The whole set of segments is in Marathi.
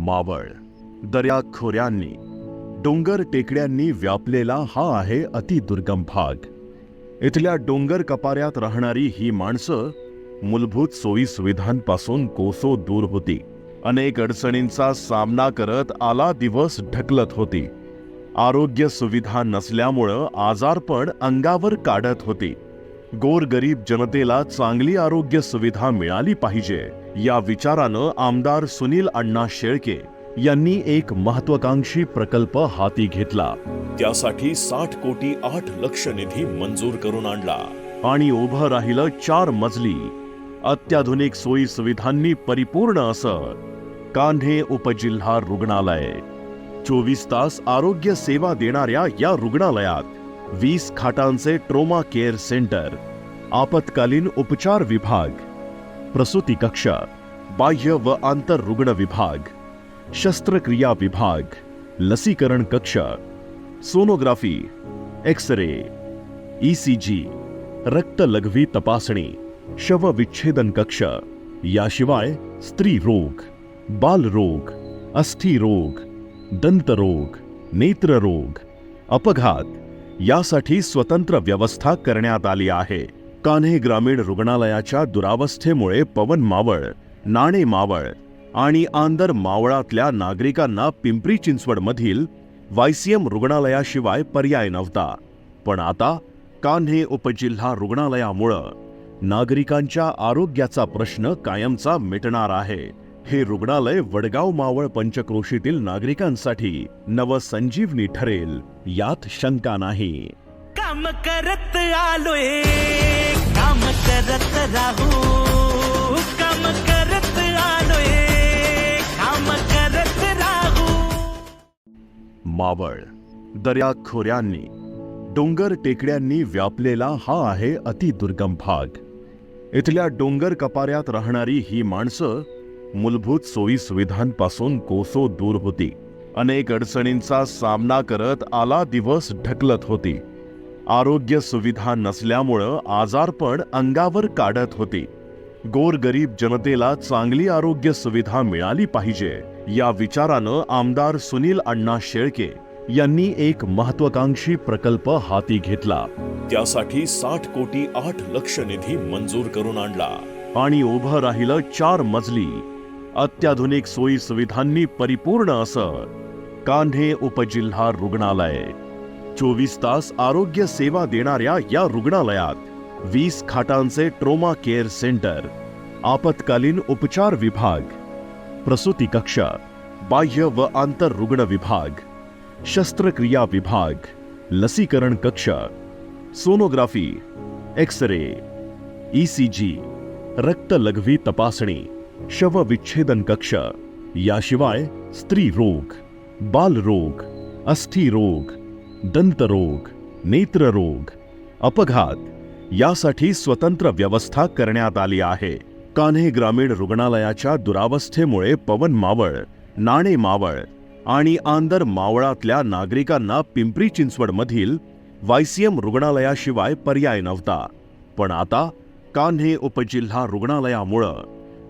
मावळ. दर्या खोऱ्यांनी डोंगर टेकड्यांनी व्यापलेला हा आहे अतिदुर्गम भाग. इथल्या डोंगर कपाऱ्यात राहणारी ही माणसं मूलभूत सोयी सुविधांपासून कोसो दूर होती. अनेक अडचणींचा सामना करत आला दिवस ढकलत होती. आरोग्य सुविधा नसल्यामुळं आजारपण अंगावर काढत होती. गोरगरीब जनतेला चांगली आरोग्य सुविधा मिळाली पाहिजे. या विचारानं आमदार सुनील अण्णा शेळके यांनी एक महत्वाकांक्षी प्रकल्प हाती घेतला. त्यासाठी साठ कोटी आठ लक्ष निधी मंजूर करून आणला. आणि उभं राहिलं चार मजली. अत्याधुनिक सोयी सुविधांनी परिपूर्ण असं कान्हे उपजिल्हा रुग्णालय. चोवीस तास आरोग्य सेवा देणाऱ्या या रुग्णालयात वीस खाटांचे ट्रोमा केअर सेंटर. आपत्कालीन उपचार विभाग. प्रसूती कक्ष, बाह्य व आंतर रुग्ण विभाग, शस्त्रक्रिया विभाग, लसीकरण कक्ष, सोनोग्राफी एक्स रे ईसीजी रक्त लघवी तपासणी शवविच्छेदन कक्ष, याशिवाय स्त्री रोग बालरोग अस्थी रोग दंतरोग नेत्ररोग अपघात, यासाठी स्वतंत्र व्यवस्था करण्यात आली आहे. कान्हे ग्रामीण रुग्णालयाच्या दुरावस्थेमुळे पवन मावळ नाणे मावळ आणि आंदर मावळातल्या नागरिकांना पिंपरी चिंचवडमधील वाय सी वायसीएम रुग्णालयाशिवाय पर्याय नव्हता. पण आता कान्हे उपजिल्हा रुग्णालयामुळं नागरिकांच्या आरोग्याचा प्रश्न कायमचा मिटणार आहे. हे रुग्णालय वडगाव मावळ पंचक्रोशीतील नागरिकांसाठी नवसंजीवनी ठरेल यात शंका नाही. काम करत आलोय. काम करत राहू. काम करत आलोय. काम करत राहू. मावळ दर्या खोऱ्यांनी डोंगर टेकड्यांनी व्यापलेला हा आहे अतिदुर्गम भाग. इथल्या डोंगर कपाऱ्यात राहणारी ही माणसं मूलभूत सोयी सुविधांपासून कोसो दूर होती. अनेक अडचणींचा सामना करत आला दिवस ढकलत होती. आरोग्य सुविधा नसल्यामुळं आजारपण अंगावर काढत होती. गोरगरीब जनतेला चांगली आरोग्य सुविधा मिळाली पाहिजे या विचारानं आमदार सुनील अण्णा शेळके यांनी एक महत्वाकांक्षी प्रकल्प हाती घेतला. त्यासाठी साठ कोटी आठ लक्ष निधी मंजूर करून आणला. आणि उभं राहिलं चार मजली. अत्याधुनिक सोयी सुविधांनी परिपूर्ण असं. कान्हे उपजिल्हा रुग्णालय. चोवीस तास आरोग्य सेवा देणाऱ्या या रुग्णालयात वीस खाटांचे ट्रोमा केअर सेंटर आपत्कालीन उपचार विभाग प्रसूती कक्ष बाह्य व आंतर रुग्ण विभाग शस्त्रक्रिया विभाग लसीकरण कक्ष सोनोग्राफी एक्स रे ईसीजी रक्त लघवी तपासणी शवविच्छेदन कक्ष याशिवाय स्त्री रोग बालरोग अस्थी रोग दंतरोग नेत्ररोग अपघात यासाठी स्वतंत्र व्यवस्था करण्यात आली आहे. कान्हे ग्रामीण रुग्णालयाच्या दुरावस्थेमुळे पवन मावळ नाणे मावळ आणि आंदर मावळातल्या नागरिकांना पिंपरी चिंचवडमधील वायसीएम रुग्णालयाशिवाय पर्याय नव्हता. पण आता कान्हे उपजिल्हा रुग्णालयामुळं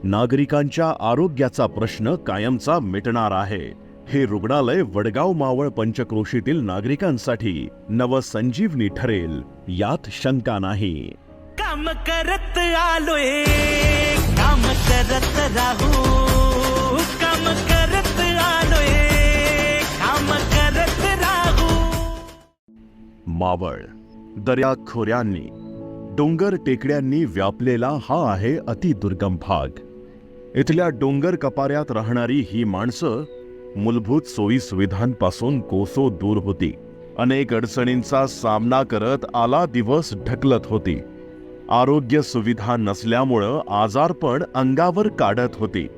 नागरिकांच्या आरोग्याचा प्रश्न कायमचा मिटणार आहे. हे रुग्णालय वडगाव मावळ पंचक्रोशीतील नागरिकांसाठी नवसंजीवनी ठरेल. यात शंका नाही. काम करत आलोय. काम करत राहू. काम करत आलोय. काम करत राहू. मावळ दर्या खोऱ्यांनी डोंगर टेकड्यांनी व्यापलेला हा आहे अतिदुर्गम भाग. इथल्या डोंगर कपाऱ्यात राहणारी ही माणसं मूलभूत सोयी सुविधांपासून कोसो दूर होती. अनेक अडचणींचा सामना करत आला दिवस ढकलत होती. आरोग्य सुविधा नसल्यामुळं आजारपण अंगावर काढत होती.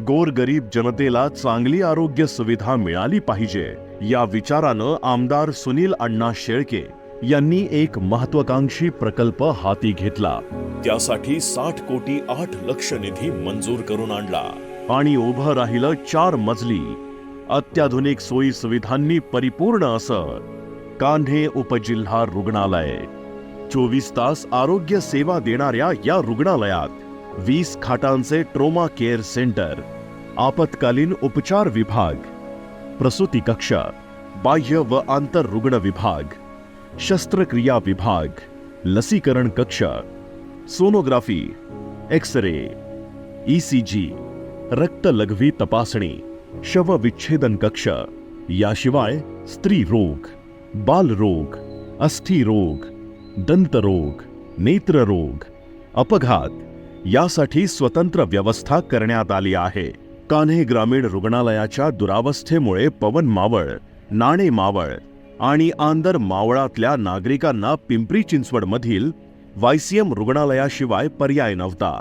गोरगरीब जनतेला चांगली आरोग्य सुविधा मिळाली पाहिजे या विचारानं आमदार सुनील अण्णा शेळके यांनी एक महत्वाकांक्षी प्रकल्प हाती घेतला. त्यासाठी साठ कोटी आठ लक्ष निधी मंजूर करून आणला. आणि उभं राहिलं चार मजली. अत्याधुनिक सोयी सुविधांनी परिपूर्ण असं कान्हे उपजिल्हा रुग्णालय. चोवीस तास आरोग्य सेवा देणाऱ्या या रुग्णालयात वीस खाटांचे ट्रोमा केअर सेंटर आपत्कालीन उपचार विभाग प्रसूती कक्ष बाह्य व आंतर रुग्ण विभाग शस्त्रक्रिया विभाग लसीकरण कक्ष सोनोग्राफी एक्स रे ईसीजी जी रक्तलघवी तपासणी शवविच्छेदन कक्ष याशिवाय स्त्री रोग बालरोग अस्थि रोग दंतरोग नेत्ररोग अपघात यासाठी स्वतंत्र व्यवस्था करण्यात आली आहे. कान्हे ग्रामीण रुग्णालयाच्या दुरावस्थेमुळे पवन मावळ नाणे मावळ आणि आंदर मावळातल्या नागरिकांना पिंपरी चिंचवडमधील वायसीएम रुग्णालयाशिवाय पर्याय नव्हता.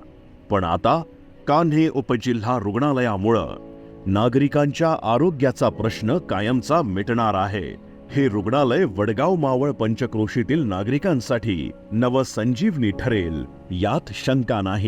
पण आता कान्हे उपजिल्हा रुग्णालयामुळं नागरिकांच्या आरोग्याचा प्रश्न कायमचा मिटणार आहे. हे रुग्णालय वडगाव मावळ पंचक्रोशीतील नागरिकांसाठी नवसंजीवनी ठरेल. यात शंका नाही.